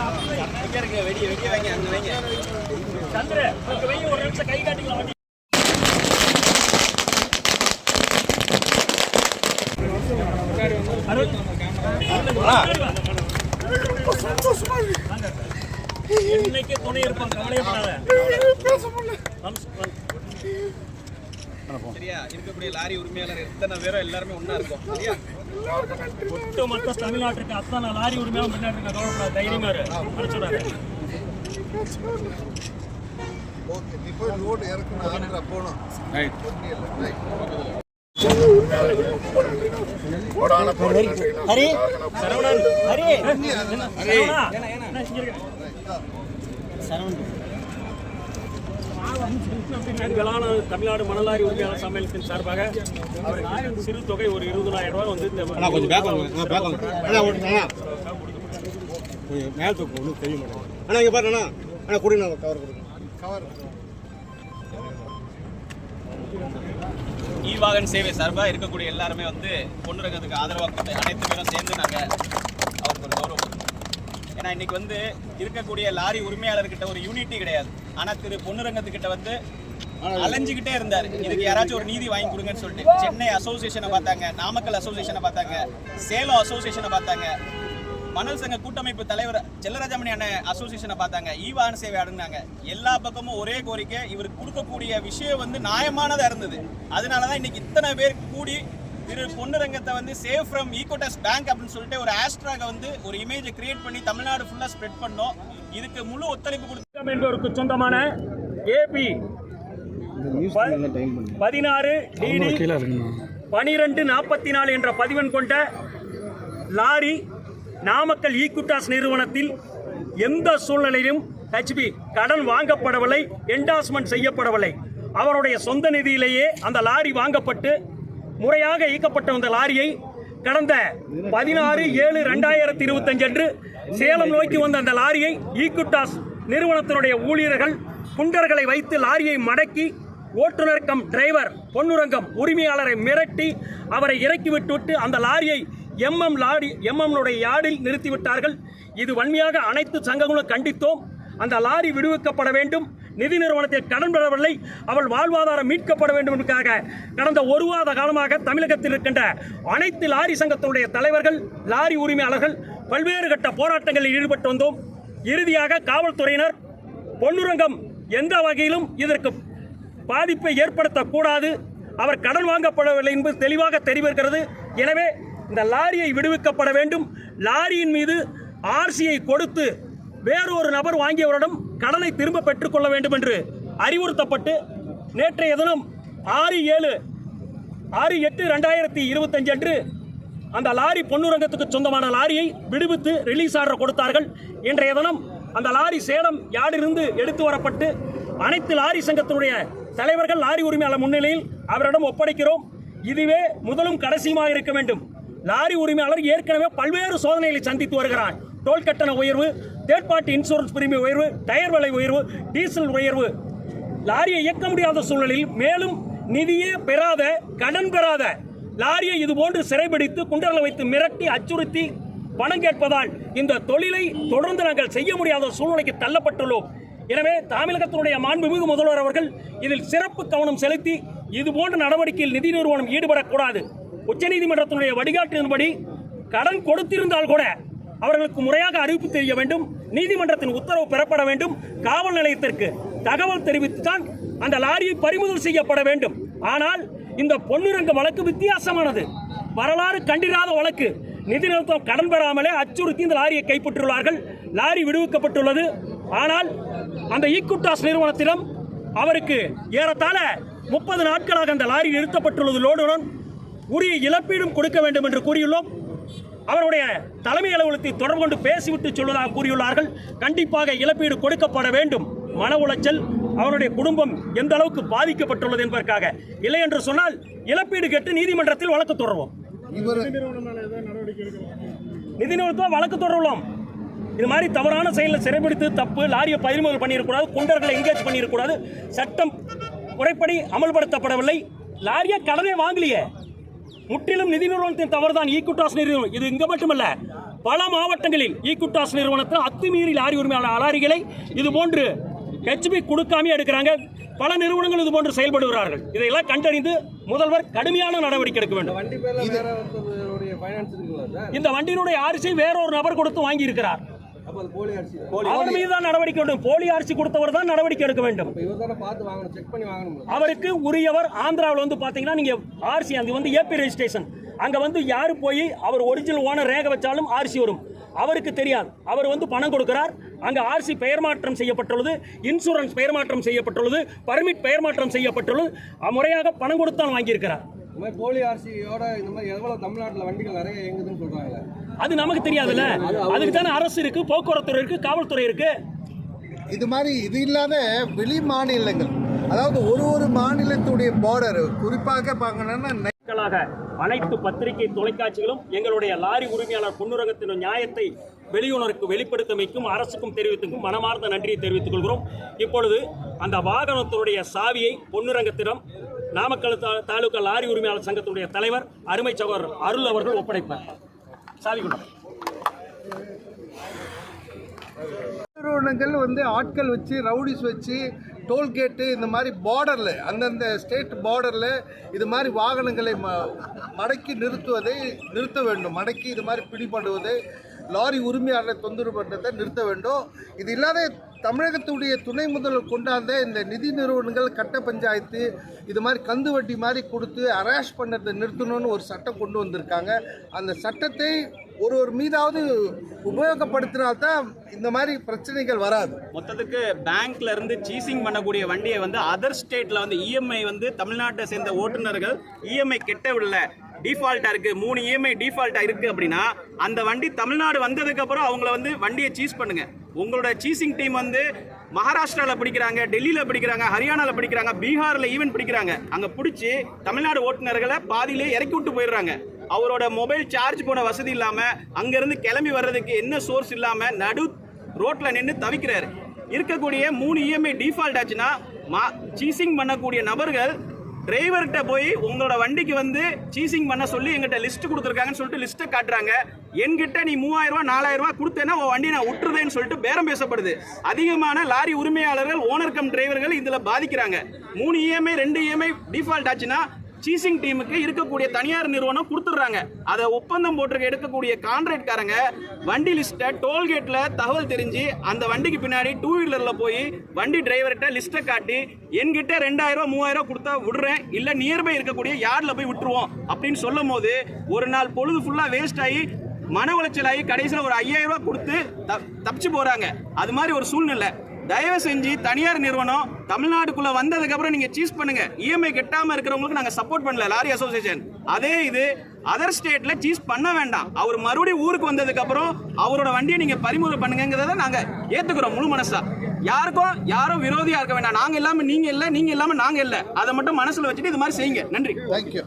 வெடி வெடி வைங்க வைங்க சந்திர ஒரு நிமிஷம் கை காட்டிக்கலாம் வண்டி துணை இருப்பான் கவலையப்படாத சரியா? இருக்கக்கூடிய லாரி உரிமையாளர் எத்தனை பேரும் எல்லாருமே ஒன்னா இருக்கும். சரியா? ஒட்டுமொத்த தமிழ்நாட்டுக்கு அத்தனை லாரி உரிமையாளர் முன்னாடி இருக்க கவலைப்படாத தைரியமா அனுப்பிச்சுடாங்க ஓகே நீ போய் லோடு இறக்கணும் ஆந்திரா போகணும். ஒன்றும் இல்லை ரைட் ஹரி சரவணன் ஹரி. சரவணா. என்ன இங்க இருக்க? எங்களான தமிழ்நாடு மணலாரி உரிமையாளர் சம்மேளனத்தின் சார்பாக அவருக்கு சிறு தொகை ஒரு இருபதாயிரம் ரூபாய் வந்து மேல் தூக்கம் ஒன்றும் தெரிய மாட்டேங்குது. அண்ணா இங்கே பாரு அண்ணா. அண்ணா கொடுங்க நான் கவர் கொடுங்க கவர் இ வாகன் சேவை சார்பா இருக்கக்கூடிய எல்லாருமே வந்து பொண்ணுரங்கத்துக்கு ஆதரவா கொடுத்த அனைத்து பேரும் சேர்ந்து நாங்க அவருக்கு ஒரு கௌரவம் கொடுக்கிறோம். ஏன்னா இன்னைக்கு வந்து இருக்கக்கூடிய லாரி உரிமையாளர்கிட்ட ஒரு யூனிட்டி கிடையாது. ஆனா திரு பொன்னுரங்கத்துக்கிட்ட வந்து அலைஞ்சுக்கிட்டே இருந்தார். இதுக்கு யாராச்சும் ஒரு நீதி வாங்கி கொடுங்கன்னு சொல்லிட்டு. சென்னை அசோசியேஷனை பார்த்தாங்க நாமக்கல் அசோசியேஷனை பார்த்தாங்க சேலம் அசோசியேஷனை பார்த்தாங்க. மணல் சங்க கூட்டமைப்பு தலைவர் செல்லராஜமணி அண்ணன் அசோசியேஷனை பார்த்தாங்க. ஈ வாகன சேவை அடங்கினாங்க. எல்லா பக்கமும் ஒரே கோரிக்கை இவருக்கு கொடுக்கக்கூடிய விஷயம் வந்து நியாயமானதா இருந்தது. அதனால தான் இன்னைக்கு இத்தனை பேர் கூடி திரு பொன்னுரங்கத்தை வந்து சேவ் ஃப்ரம் ஈகோடஸ் பேங்க் அப்படின்னு சொல்லிட்டு ஒரு ஆஸ்ட்ராக வந்து ஒரு இமேஜை கிரியேட் பண்ணி தமிழ்நாடு ஃபுல்லாக ஸ்ப்ரெட் பண்ணோம். இதுக்கு முழு ஒத்துழைப்பு கொடுத்து என்பவருக்கு சொந்தமான ஏபி பதினாறு டிடி பனிரெண்டு நாற்பத்தி நாலு என்ற பதிவெண் கொண்ட லாரி நாமக்கல் ஈக்குட்டாஸ் நிறுவனத்தில் எந்த சூழ்நிலையிலும் ஹெச்பி கடன் வாங்கப்படவில்லை என்டாஸ்மெண்ட் செய்யப்படவில்லை. அவருடைய சொந்த நிதியிலேயே அந்த லாரி வாங்கப்பட்டு முறையாக இயக்கப்பட்ட அந்த லாரியை கடந்த பதினாறு ஏழு ரெண்டாயிரத்தி இருபத்தஞ்சு அன்று சேலம் நோக்கி வந்த அந்த லாரியை ஈக்குட்டாஸ் நிறுவனத்தினுடைய ஊழியர்கள் குண்டர்களை வைத்து லாரியை மடக்கி ஓட்டுநர் கம் டிரைவர் பொன்னுரங்கம் உரிமையாளரை மிரட்டி அவரை இறக்கி விட்டுவிட்டு அந்த லாரியை எம்எம் லாரி எம்எம்னுடைய யார்டில் நிறுத்திவிட்டார்கள். இது வன்மையாக அனைத்து சங்கங்களும் கண்டித்தோம். அந்த லாரி விடுவிக்கப்பட வேண்டும். நிதி நிறுவனத்தில் கடன் பெறவில்லை. அவள் வாழ்வாதாரம் மீட்கப்பட வேண்டும் என்பதற்காக கடந்த ஒரு வார காலமாக தமிழகத்தில் இருக்கின்ற அனைத்து லாரி சங்கத்தினுடைய தலைவர்கள் லாரி உரிமையாளர்கள் பல்வேறு கட்ட போராட்டங்களில் ஈடுபட்டு வந்தோம். இறுதியாக காவல்துறையினர் பொன்னுரங்கம் எந்த வகையிலும் இதற்கு பாதிப்பை ஏற்படுத்தக்கூடாது. அவர் கடன் வாங்கப்படவில்லை என்பது தெளிவாக தெரிவிக்கிறது. எனவே இந்த லாரியை விடுவிக்கப்பட வேண்டும். லாரியின் மீது ஆர்சியை கொடுத்து வேறொரு நபர் வாங்கியவரிடம் கடனை திரும்ப பெற்றுக்கொள்ள வேண்டும் என்று அறிவுறுத்தப்பட்டு நேற்றைய தினம் ஆறு ஏழு ஆறு எட்டு ரெண்டாயிரத்தி இருபத்தஞ்சு அன்று அந்த லாரி பொன்னுரங்கத்துக்கு சொந்தமான லாரியை விடுவித்து ரிலீஸ் ஆர்டர் கொடுத்தார்கள். இன்றைய தினம் அந்த லாரி சேலம் யார்டிலிருந்து எடுத்து வரப்பட்டு அனைத்து லாரி சங்கத்தினுடைய தலைவர்கள் லாரி உரிமையாளர் முன்னிலையில் அவரிடம் ஒப்படைக்கிறோம். இதுவே முதலும் கடைசியுமாக இருக்க வேண்டும். லாரி உரிமையாளர் ஏற்கனவே பல்வேறு சோதனைகளை சந்தித்து வருகிறார். டோல் கட்டண உயர்வு தேர்ட் பார்ட்டி இன்சூரன்ஸ் பிரிமியம் உயர்வு டயர் விலை உயர்வு டீசல் உயர்வு. லாரியை இயக்க முடியாத சூழலில் மேலும் நிதியே பெறாத கடன் பெறாத லாரியை இதுபோன்று சிறைபிடித்து குண்டர்களை வைத்து மிரட்டி அச்சுறுத்தி பணம் கேட்பதால் இந்த தொழிலை தொடர்ந்து நாங்கள் செய்ய முடியாத சூழ்நிலைக்கு தள்ளப்பட்டுள்ளோம். எனவே தமிழகத்தினுடைய மாண்புமிகு முதல்வர் அவர்கள் இதில் சிறப்பு கவனம் செலுத்தி இது போன்ற நடவடிக்கையில் நிதி நிறுவனம் ஈடுபடக்கூடாது. உச்சநீதிமன்றத்தினுடைய வழிகாட்டின்படி கடன் கொடுத்திருந்தால் கூட அவர்களுக்கு முறையாக அறிவிப்பு தெரிய வேண்டும் நீதிமன்றத்தின் உத்தரவு பெறப்பட வேண்டும் காவல் நிலையத்திற்கு தகவல் தெரிவித்துதான் அந்த லாரியை பறிமுதல் செய்யப்பட வேண்டும். ஆனால் இந்த பொன்னுரங்க வழக்கு வித்தியாசமானது. வரலாறு கண்டிராத வழக்கு. நிதி நிறுத்தம் கடன் பெறாமலே அச்சுறுத்தி இந்த லாரியை கைப்பற்றுள்ளார்கள் லாரி விடுவிக்கப்பட்டுள்ளது. ஆனால் அந்த ஈக்குட்டாஸ் நிறுவனத்திடம் அவருக்கு ஏறத்தாழ முப்பது நாட்களாக அந்த லாரி நிறுத்தப்பட்டுள்ளது. லோடுடன் உரிய இழப்பீடும் கொடுக்க வேண்டும் என்று கூறியுள்ளோம். அவருடைய தலைமை அலுவலகத்தை தொடர்பு கொண்டு பேசிவிட்டு சொல்வதாக கூறியுள்ளார்கள். கண்டிப்பாக இழப்பீடு கொடுக்கப்பட வேண்டும். மன உளைச்சல் அவருடைய குடும்பம் எந்த அளவுக்கு பாதிக்கப்பட்டுள்ளது என்பதற்காக. இல்லை என்று சொன்னால் இழப்பீடு கேட்டு நீதிமன்றத்தில் வழக்கு தொடருவோம். இவர் நிதி நிறுவனத்தில் வழக்கு தொடருவோம். இது மாதிரி தவறான செயலில் சிறைபிடித்து தப்பு லாரியை பறிமுதல் பண்ணியிருக்கூடாது குண்டர்களை எங்கேஜ் பண்ணியிருக்கூடாது சட்டம் முறைப்படி அமல்படுத்தப்படவில்லை. லாரியை கடனே வாங்கலையே. முற்றிலும் நிதி நிறுவனத்தின் தவறுதான். ஈக்குட்டாஸ் நிறுவனம். இது இங்க மட்டுமல்ல பல மாவட்டங்களில் ஈக்குட்டாஸ் நிறுவனத்தில் அத்துமீறி லாரி உரிமையாளர் லாரிகளை இது போன்று ஹெச்பி கொடுக்காமே எடுக்கிறாங்க. பல நிறுவனங்கள் இது போன்று செயல்படுகிறார்கள். இதையெல்லாம் கண்டறிந்து முதல்வர் கடுமையான நடவடிக்கை எடுக்க வேண்டும். இந்த வண்டியினுடைய அரிசி வேறொரு நபர் கொடுத்து வாங்கி இருக்கிறார் அவர் மீது தான் நடவடிக்கை வேண்டும் போலி அரிசி கொடுத்தவர் தான் நடவடிக்கை எடுக்க வேண்டும். அவருக்கு உரியவர் ஆந்திராவில் வந்து பாத்தீங்கன்னா நீங்க ஆர்சி அது வந்து ஏபி ரெஜிஸ்ட்ரேஷன் அங்க வந்து யாரு போய் அவர் ஒரிஜினல் ஓனர் ரேக வச்சாலும் ஆர்சி வரும். அவருக்கு தெரியாது. அவர் வந்து பணம் கொடுக்கிறார். அங்க ஆர்சி பெயர் மாற்றம் செய்யப்பட்டுள்ளது இன்சூரன்ஸ் பெயர் மாற்றம் செய்யப்பட்டுள்ளது பர்மிட் பெயர் மாற்றம் செய்யப்பட்டுள்ளது. முறையாக பணம் கொடுத்தான் வாங்கியிருக்கிறார். இந்த மாதிரி போலி அரிசியோட இந்த மாதிரி எவ்வளவு தமிழ்நாட்டுல வண்டிகள் நிறைய இயங்குதுன்னு சொல்றாங்களே அது நமக்கு தெரியாதுல்ல. அதுக்கு தானே அரசு இருக்கு போக்குவரத்து இருக்கு காவல்துறை இருக்கு. இது மாதிரி இது இல்லாத வெளி மாநிலங்கள் அதாவது ஒரு ஒரு மாநிலத்துடைய பார்டர் குறிப்பாக பார்க்கணும்னா மக்களாக அனைத்து பத்திரிகை தொலைக்காட்சிகளும் எங்களுடைய லாரி உரிமையாளர் பொன்னுரகத்தின் நியாயத்தை வெளியுணருக்கு வெளிப்படுத்தமைக்கும் அரசுக்கும் தெரிவித்துக்கும் மனமார்ந்த நன்றியை தெரிவித்துக் கொள்கிறோம். இப்பொழுது அந்த வாகனத்தினுடைய சாவியை பொன்னுரங்கத்திடம் நாமக்கல் தாலுகா லாரி உரிமையாளர் சங்கத்தினுடைய தலைவர் அருமை சகோதரர் அருள் அவர்கள் ஒப்படைப்பார். சாவி கொண்டார் நிறுவனங்கள் வந்து ஆட்கள் வச்சு ரவுடிஸ் வச்சு டோல்கேட்டு இந்த மாதிரி பார்டரில் அந்தந்த ஸ்டேட் பார்டரில் இது மாதிரி வாகனங்களை ம மடக்கி நிறுத்துவதை நிறுத்த வேண்டும். மடக்கி இது மாதிரி பிடிபடுவதை லாரி உரிமையாளரை தொந்தரவு பண்ணுறதை நிறுத்த வேண்டும். இது இல்லாத தமிழகத்துடைய துணை முதல்வர் கொண்டாந்த இந்த நிதி நிறுவனங்கள் கட்ட பஞ்சாயத்து இது மாதிரி கந்து வட்டி மாதிரி கொடுத்து அராஷ் பண்ணுறதை நிறுத்தணும்னு ஒரு சட்டம் கொண்டு வந்திருக்காங்க. அந்த சட்டத்தை ஒரு ஒரு மீதாவது உபயோகப்படுத்தினால்தான் இந்த மாதிரி பிரச்சனைகள் வராது. மொத்தத்துக்கு பேங்க்ல இருந்து சீசிங் பண்ணக்கூடிய வண்டியை வந்து அதர் ஸ்டேட்ல வந்து இஎம்ஐ வந்து தமிழ்நாட்டை சேர்ந்த ஓட்டுநர்கள் இஎம்ஐ கெட்ட விடல. இருக்குது மூணு இஎம்ஐ டிஃபால்ட்டாக இருக்குது அப்படின்னா அந்த வண்டி தமிழ்நாடு வந்ததுக்கப்புறம் அவங்கள வந்து வண்டியை சீஸ் பண்ணுங்கள் உங்களோட சீசிங் டீம் வந்து மகாராஷ்டிராவில் பிடிக்கிறாங்க டெல்லியில் பிடிக்கிறாங்க ஹரியானாவில் பிடிக்கிறாங்க பீகாரில் ஈவன் பிடிக்கிறாங்க. அங்கே பிடிச்சி தமிழ்நாடு ஓட்டுநர்களை பாதியிலே இறக்கி விட்டு போயிடுறாங்க. அவரோட மொபைல் சார்ஜ் போன வசதி இல்லாமல் அங்கேருந்து கிளம்பி வர்றதுக்கு என்ன சோர்ஸ் இல்லாமல் நடு ரோட்டில் நின்று தவிக்கிறாரு. இருக்கக்கூடிய மூணு இஎம்ஐ டிஃபால்ட் ஆச்சுன்னா மா சீசிங் பண்ணக்கூடிய நபர்கள் டிரைவர்கிட்ட போய் உங்களோட வண்டிக்கு வந்து சீசிங் பண்ண சொல்லி எங்கிட்ட லிஸ்ட் கொடுத்துருக்காங்கன்னு சொல்லிட்டு லிஸ்ட்டை காட்டுறாங்க. என்கிட்ட நீ மூவாயிரம் ரூபா நாலாயிரம் ரூபா கொடுத்தேன்னா உன் வண்டி நான் விட்டுருதேன்னு சொல்லிட்டு பேரம் பேசப்படுது. அதிகமான லாரி உரிமையாளர்கள் ஓனர் கம் டிரைவர்கள் இதில் பாதிக்கிறாங்க. மூணு இஎம்ஐ ரெண்டு இஎம்ஐ டிஃபால்ட் ஆச்சுன்னா சீசிங் டீமுக்கு இருக்கக்கூடிய தனியார் நிறுவனம் கொடுத்துட்றாங்க. அதை ஒப்பந்தம் போட்டிருக்க எடுக்கக்கூடிய கான்ட்ராக்ட்காரங்க வண்டி லிஸ்ட்டை டோல்கேட்டில் தகவல் தெரிஞ்சு அந்த வண்டிக்கு பின்னாடி டூ வீலரில் போய் வண்டி டிரைவர்கிட்ட லிஸ்ட்டை காட்டி என்கிட்ட ரெண்டாயிரம் மூவாயிரம் கொடுத்தா விடுறேன். இல்லை நியர்பை இருக்கக்கூடிய யார்டில் போய் விட்டுருவோம். அப்படின்னு சொல்லும் போது ஒரு நாள் பொழுது ஃபுல்லாக வேஸ்ட் ஆகி மன உளைச்சல் ஆகி கடைசியில் ஒரு ஐயாயிரம் ரூபா கொடுத்து தப் தப்பிச்சு போகிறாங்க அது மாதிரி ஒரு சூழ்நிலை. தயவு செஞ்சு தனியார் நிறுவனம் தமிழ்நாட்டுக்குள்ள வந்ததுக்கு அப்புறம் நீங்க சீஸ் பண்ணுங்க. இஎம்ஐ கெட்டாம இருக்கிறவங்களுக்கு நாங்க சப்போர்ட் பண்ணல லாரி அசோசியேஷன் அதே இது அதர் ஸ்டேட்ல சீஸ் பண்ண வேண்டாம். அவர் மறுபடியும் ஊருக்கு வந்ததுக்கு அப்புறம் அவரோட வண்டியை நீங்க பறிமுதல் பண்ணுங்கிறத நாங்க ஏத்துக்கிறோம் முழு மனசா. யாருக்கும் யாரும் விரோதியா இருக்க வேண்டாம். நாங்க இல்லாம நீங்க இல்ல நீங்க இல்லாம நாங்க இல்ல. அதை மட்டும் மனசுல வச்சுட்டு இது மாதிரி செய்யுங்க. நன்றி. தேங்க்யூ